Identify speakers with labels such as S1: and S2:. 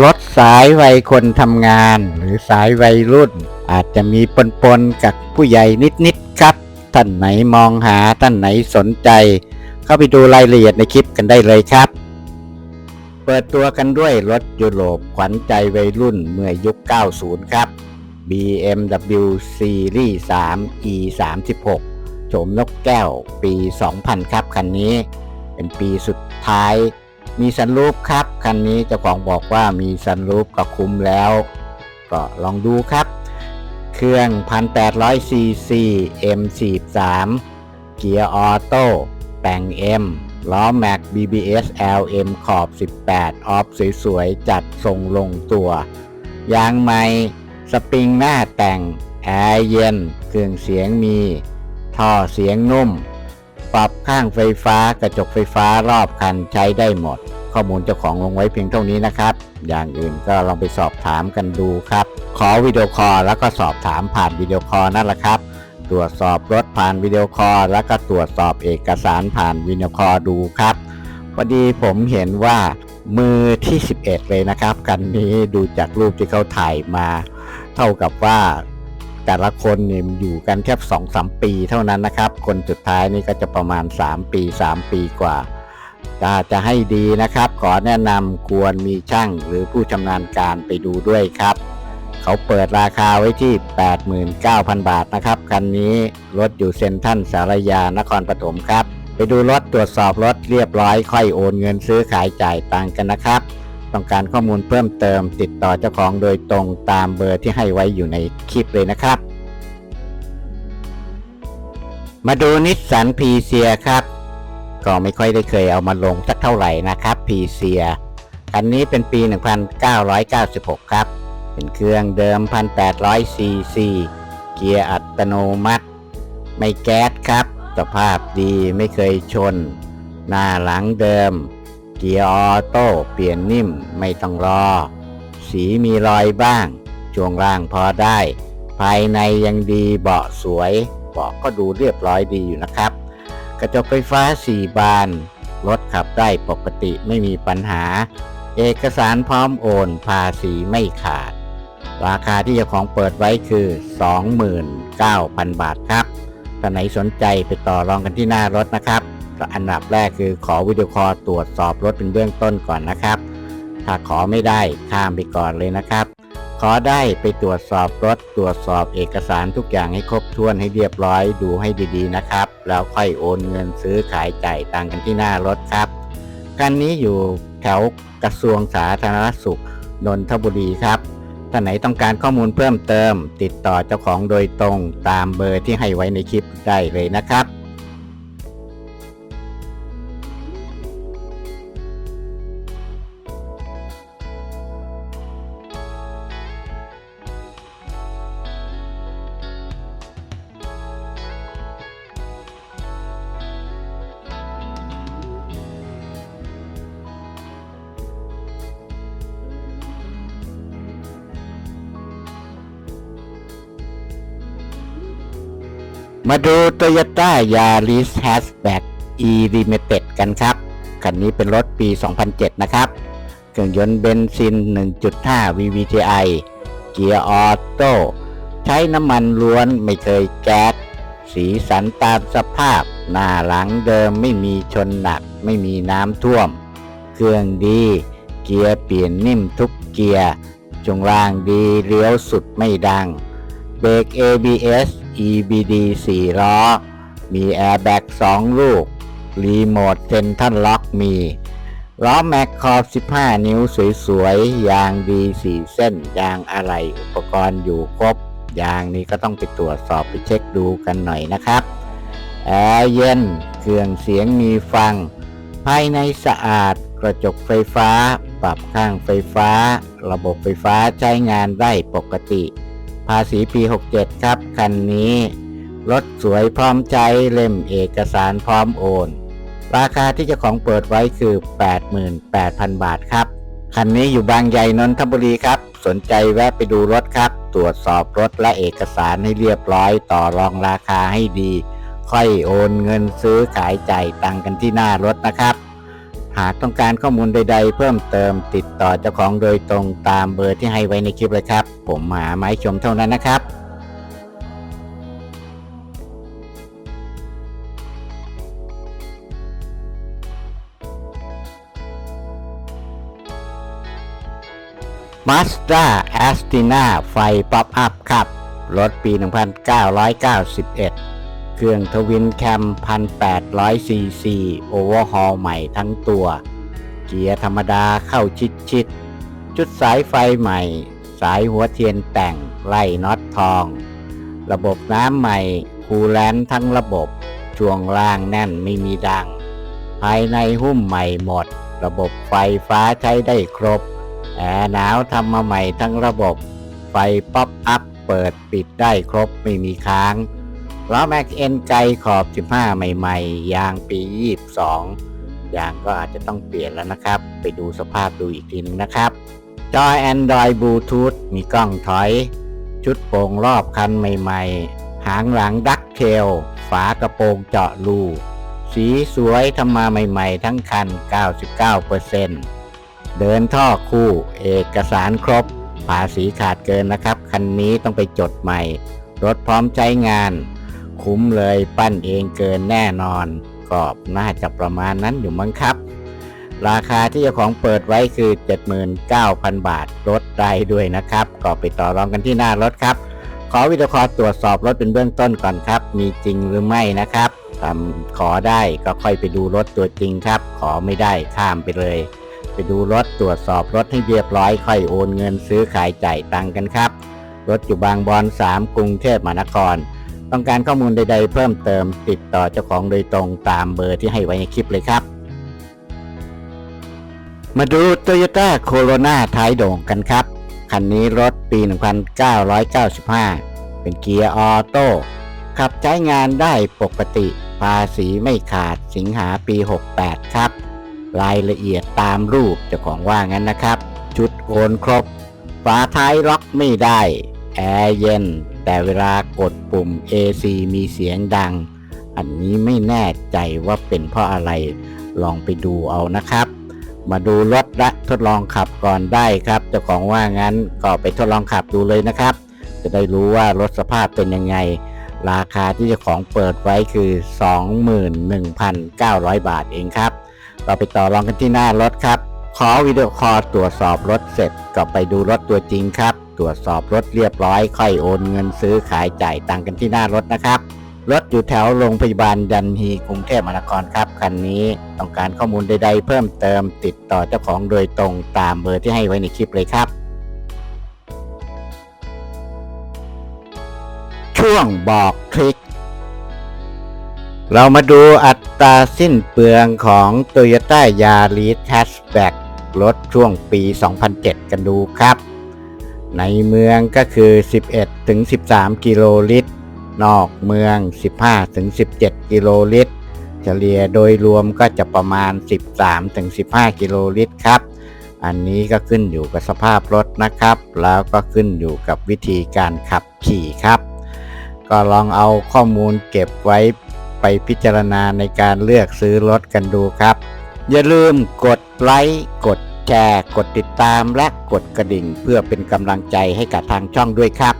S1: รถสายวัยคนทำงาน หรือสายวัยรุ่น อาจจะมีปนๆกับผู้ใหญ่นิดๆครับท่านไหนมองหาท่านไหนสนใจ เข้าไปดูรายละเอียดในคลิปกันได้เลยครับ เปิดตัวกันด้วยรถยุโรปขวัญใจวัยรุ่นเมื่อยุค 90 ครับ BMW Series 3 E 3 6โฉมนกแก้วปี 2000 ครับคันนี้ เป็นปีสุดท้าย มีซันรูปครับ คันนี้เจ้าของบอกว่ามีซันรูปก็คุ้มแล้ว ก็ลองดูครับ เครื่อง 1,800ซีซี M43 เกียร์ออโต้แต่ง M ล้อแม็ก BBS LM ขอบ 18 ออฟสวยๆ จัดทรงลงตัว ยางใหม่สปริงหน้าแต่ง แอร์เย็น เครื่องเสียงมี ท่อเสียงนุ่ม ปรับข้างไฟฟ้ากระจกไฟฟ้ารอบคันใช้ได้หมด ข้อมูลเจ้าของลงไว้เพียงเท่านี้นะครับ อย่างอื่นก็ลองไปสอบถามกันดูครับ ขอวิดีโอคอลแล้วก็สอบถามผ่านวิดีโอคอลนั่นแหละครับ ตรวจสอบรถผ่านวิดีโอคอลแล้วก็ตรวจสอบเอกสารผ่านวิดีโอคอลดูครับพอดีผมเห็นว่ามือที่ 11 เลยนะครับ กันนี้ดูจากรูปที่เขาถ่ายมา เท่ากับว่า แต่ละคนเนี่ยอยู่กันแค่สองสามปีเท่านั้นนะครับ คนสุดท้ายนี่ก็จะประมาณ 3 ปี 3 ปีกว่าถ้าจะให้ดีนะครับ ขอแนะนำควรมีช่างหรือผู้ชำนาญการไปดูด้วยครับ เขาเปิดราคาไว้ที่ 89,000 บาทนะครับ คันนี้รถอยู่เซ็นทัลสารยานครปฐมครับ ไปดูรถตรวจสอบรถเรียบร้อยค่อยโอนเงินซื้อขายจ่ายตังกันนะครับ ต้องการข้อมูลเพิ่มเติมติดต่อเจ้าของโดยตรงตามเบอร์ที่ให้ไว้อยู่ในคลิปเลยนะครับ มาดูนิสสันพีเซียครับก็ไม่ค่อยได้เคยเอามาลงสักเท่าไหร่นะครับพีเซียคันนี้เป็นปี 1996 ครับ เป็นเครื่องเดิม 1,800 ซีซี เกียร์อัตโนมัติ ไม่แก๊สครับ สภาพดีไม่เคยชน หน้าหลังเดิม เกียร์ออโต้เปลี่ยนนิ่มไม่ต้องรอ สีมีรอยบ้าง ช่วงล่างพอได้ ภายในยังดีเบาะสวยเบาะก็ดูเรียบร้อยดีอยู่นะครับ กระจกไฟฟ้า 4 บาน รถขับได้ปกติไม่มีปัญหา เอกสารพร้อมโอนภาษีไม่ขาด ราคาที่เจ้าของเปิดไว้คือ 29,000 บาทครับถ้าไหนสนใจไปต่อรองกันที่หน้ารถนะครับ ก็อันดับแรกคือขอวิดีโอคอลตรวจสอบรถเป็นเบื้องต้นก่อนนะครับ ถ้าขอไม่ได้ข้ามไปก่อนเลยนะครับ ขอได้ไปตรวจสอบรถตรวจสอบเอกสารทุกอย่างให้ครบถ้วนให้เรียบร้อยดูให้ดีๆนะครับ แล้วค่อยโอนเงินซื้อขายจ่ายตังค์กันที่หน้ารถครับคันนี้อยู่แถวกระทรวงสาธารณสุขนนทบุรีครับท่านไหนต้องการข้อมูลเพิ่มเติม ติดต่อเจ้าของโดยตรงตามเบอร์ที่ให้ไว้ในคลิปได้เลยนะครับ มาดู Toyota Yaris Hatchback E Limited กันครับ คันนี้เป็นรถปี 2007 นะครับ เครื่องยนต์เบนซิน 1.5 VVTi เกียร์ออโต้ ใช้น้ำมันล้วนไม่เคยแก๊ส สีสันตามสภาพ หน้าหลังเดิมไม่มีชนหนัก ไม่มีน้ำท่วม เครื่องดี เกียร์เปลี่ยนนิ่มทุกเกียร์ จงล่างดีเลี้ยวสุดไม่ดัง เบรก ABS EBD 4 ล้อ มีแอร์แบ็ก2 ลูก รีโมทเซนทันล็อกมี ล้อแม็กขอบ 15 นิ้วสวยๆ ยางดี 4 เส้น ยางอะไหล่อุปกรณ์อยู่ครบ ยางนี้ก็ต้องไปตรวจสอบไปเช็คดูกันหน่อยนะครับแอร์เย็น เครื่องเสียงมีฟัง ภายในสะอาด กระจกไฟฟ้า ปรับข้างไฟฟ้า ระบบไฟฟ้าใช้งานได้ปกติ ภาษีปี 67 ครับ คันนี้ รถสวยพร้อมใช้เล่มเอกสารพร้อมโอน ราคาที่เจ้าของเปิดไว้คือ 88,000 บาทครับ คันนี้อยู่บางใหญ่นนทบุรีครับ สนใจแวะไปดูรถครับ ตรวจสอบรถและเอกสารให้เรียบร้อยต่อรองราคาให้ดี ค่อยโอนเงินซื้อขายจ่ายตังกันที่หน้ารถนะครับ หากต้องการข้อมูลใด ๆ เพิ่มเติมติดต่อเจ้าของโดยตรงตามเบอร์ที่ให้ไว้ในคลิปเลยครับ ผมหาไม้ชมเท่านั้นนะครับ Mazda a s t i n a ไฟป๊อปอัพครับ รถปี 1991 เครื่องทวินแคม 1,800ซีซีโอเวอร์ฮอลใหม่ทั้งตัว เกียร์ธรรมดาเข้าชิดชิดจุดสายไฟใหม่ สายหัวเทียนแต่งไล่น็อตทอง ระบบน้ำใหม่คูลแลนทั้งระบบ ช่วงล่างแน่นไม่มีดัง ภายในหุ้มใหม่หมด ระบบไฟฟ้าใช้ได้ครบ แอร์หนาวทำมาใหม่ทั้งระบบ ไฟป๊อปอัพเปิดปิดได้ครบไม่มีค้าง ล้อแม็กเอ็นไกขอบ 15 ใหม่ๆ ยางปี 22 ยางก็อาจจะต้องเปลี่ยนแล้วนะครับ ไปดูสภาพดูอีกทีนึงนะครับ จอ Android Bluetooth มีกล้องถอย ชุดโป่งรอบคันใหม่ๆ หางหลังดักเทล ฝากระโปรงเจาะรูสีสวยทำมาใหม่ๆ ทั้งคัน 99%เดินท่อคู่ เอกสารครบ ภาษีขาดเกินนะครับ คันนี้ต้องไปจดใหม่ รถพร้อมใช้งาน คุ้มเลยปั้นเองเกินแน่นอนก็น่าจะประมาณนั้นอยู่มั้งครับ ราคาที่เจ้าของเปิดไว้คือ 79,000 บาทลดได้ด้วยนะครับ ก็ไปต่อรองกันที่หน้ารถครับ ขอวิดีโอคอตรวจสอบรถเป็นเบื้องต้นก่อนครับ มีจริงหรือไม่นะครับทำขอได้ก็ค่อยไปดูรถตัวจริงครับ ขอไม่ได้ข้ามไปเลย ไปดูรถตรวจสอบรถให้เรียบร้อยค่อยโอนเงินซื้อขายจ่ายตังค์กันครับ รถอยู่บางบอน 3 กรุงเทพมหานคร ต้องการข้อมูลใด ๆ เพิ่มเติมติดต่อเจ้าของโดยตรงตามเบอร์ที่ให้ไว้ในคลิปเลยครับ มาดู Toyota Corolla ท้ายโด่งกันครับ คันนี้รถปี 1995 เป็นเกียร์ออโต้ขับใช้งานได้ปกติ ภาษีไม่ขาดสิงหาปี 68 ครับ รายละเอียดตามรูปเจ้าของว่างั้นนะครับ ชุดโอนครบ ฝาท้ายล็อกไม่ได้ แอร์เย็น แต่เวลากดปุ่ม AC มีเสียงดัง อันนี้ไม่แน่ใจว่าเป็นเพราะอะไร ลองไปดูเอานะครับ มาดูรถและทดลองขับก่อนได้ครับ เจ้าของว่างั้นก็ไปทดลองขับดูเลยนะครับ จะได้รู้ว่ารถสภาพเป็นยังไง ราคาที่เจ้าของเปิดไว้คือ 21,900 บาทเองครับเราไปต่อรองกันที่หน้ารถครับ ขอวิดีโอคอลตรวจสอบรถเสร็จก็ไปดูรถตัวจริงครับ ตรวจสอบรถเรียบร้อย ค่อยโอนเงินซื้อขายจ่ายตังค์กันที่หน้ารถนะครับ รถอยู่แถวโรงพยาบาลยันฮีกรุงเทพมหานครครับ คันนี้ต้องการข้อมูลใดๆ เพิ่มเติมติดต่อเจ้าของโดยตรงตามเบอร์ที่ให้ไว้ในคลิปเลยครับ ช่วงบอกทริคเรามาดูอัตราสิ้นเปลืองของ Toyota Yaris Hatchback รถช่วงปี 2007 กันดูครับ ในเมืองก็คือ 11ถึง13 กิโลลิตร นอกเมือง 15ถึง17 กิโลลิตร เฉลี่ยโดยรวมก็จะประมาณ 13ถึง15 กิโลลิตรครับ อันนี้ก็ขึ้นอยู่กับสภาพรถนะครับ แล้วก็ขึ้นอยู่กับวิธีการขับขี่ครับ ก็ลองเอาข้อมูลเก็บไว้ไปพิจารณาในการเลือกซื้อรถกันดูครับ อย่าลืมกดไลค์กด แชร์ กดติดตามและกดกระดิ่ง เพื่อเป็นกำลังใจให้กับทางช่องด้วยครับ